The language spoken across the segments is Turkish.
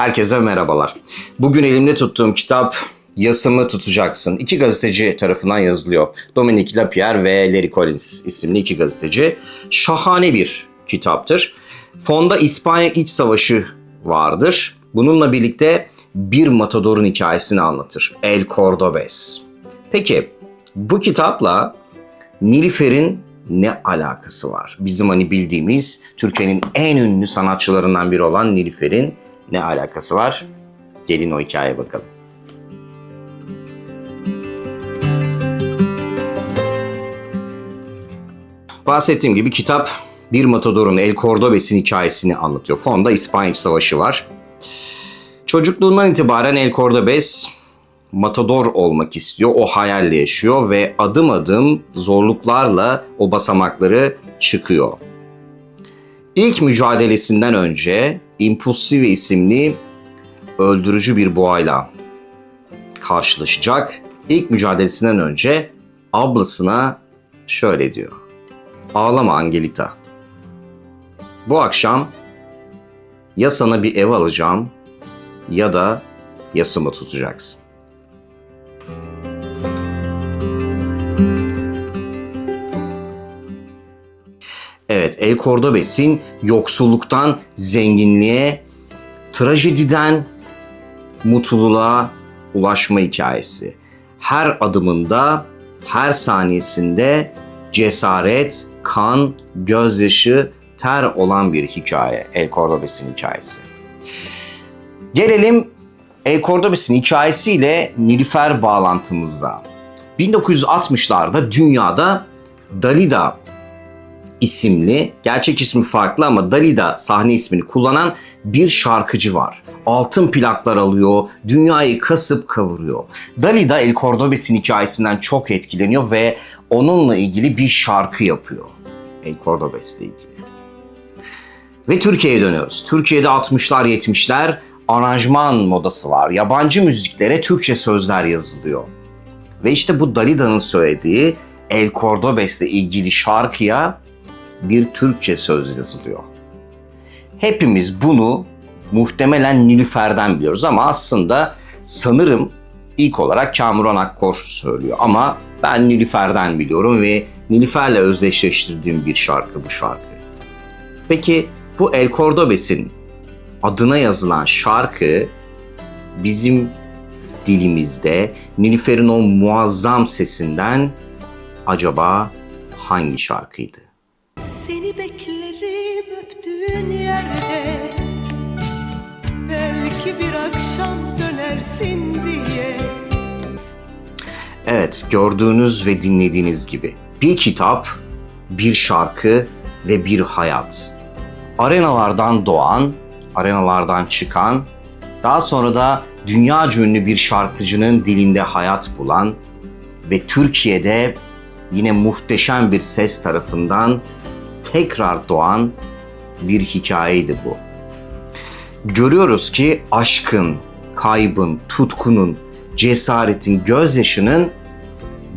Herkese merhabalar. Bugün elimde tuttuğum kitap Yasımı Tutacaksın. İki gazeteci tarafından yazılıyor. Dominique Lapierre ve Larry Collins isimli iki gazeteci. Şahane bir kitaptır. Fonda İspanya İç Savaşı vardır. Bununla birlikte bir matadorun hikayesini anlatır. El Cordobes. Peki bu kitapla Nilüfer'in ne alakası var? Bizim hani bildiğimiz Türkiye'nin en ünlü sanatçılarından biri olan Nilüfer'in ne alakası var? Gelin o hikayeye bakalım. Bahsettiğim gibi kitap bir matadorun El Cordobes'in hikayesini anlatıyor. Fonda İspanya Savaşı var. Çocukluğundan itibaren El Cordobes matador olmak istiyor. O hayalle yaşıyor ve adım adım zorluklarla o basamakları çıkıyor. İlk mücadelesinden önce Impulsive isimli öldürücü bir boğayla karşılaşacak. İlk mücadelesinden önce ablasına şöyle diyor. Ağlama Angelita. Bu akşam ya sana bir ev alacağım ya da yasımı tutacaksın. Evet, El Cordobes'in yoksulluktan zenginliğe, trajediden mutluluğa ulaşma hikayesi. Her adımında, her saniyesinde cesaret, kan, gözyaşı, ter olan bir hikaye. El Cordobes'in hikayesi. Gelelim El Cordobes'in hikayesiyle Nilüfer bağlantımıza. 1960'larda dünyada Dalida isimli, gerçek ismi farklı ama Dalida sahne ismini kullanan bir şarkıcı var. Altın plaklar alıyor, dünyayı kasıp kavuruyor. Dalida El Cordobes'in hikayesinden çok etkileniyor ve onunla ilgili bir şarkı yapıyor. El Cordobes'le ilgili. Ve Türkiye'ye dönüyoruz. Türkiye'de 60'lar 70'ler aranjman modası var. Yabancı müziklere Türkçe sözler yazılıyor. Ve işte bu Dalida'nın söylediği El Cordobes'le ilgili şarkıya bir Türkçe söz yazılıyor. Hepimiz bunu muhtemelen Nilüfer'den biliyoruz ama aslında sanırım ilk olarak Kamuran Akkor söylüyor. Ama ben Nilüfer'den biliyorum ve Nilüfer'le özdeşleştirdiğim bir şarkı bu şarkı. Peki bu El Cordobes'in adına yazılan şarkı bizim dilimizde Nilüfer'in o muazzam sesinden acaba hangi şarkıydı? Seni beklerim öptüğün yerde Belki bir akşam dönersin diye Evet, gördüğünüz ve dinlediğiniz gibi bir kitap, bir şarkı ve bir hayat. Arenalardan doğan, arenalardan çıkan, daha sonra da dünya ünlü bir şarkıcının dilinde hayat bulan ve Türkiye'de yine muhteşem bir ses tarafından tekrar doğan bir hikayeydi bu. Görüyoruz ki aşkın, kaybın, tutkunun, cesaretin, gözyaşının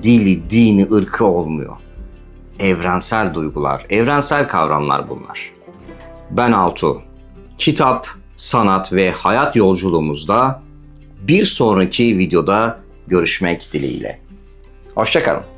dili, dini, ırkı olmuyor. Evrensel duygular, evrensel kavramlar bunlar. Ben Altu. Kitap, sanat ve hayat yolculuğumuzda bir sonraki videoda görüşmek dileğiyle. Hoşçakalın.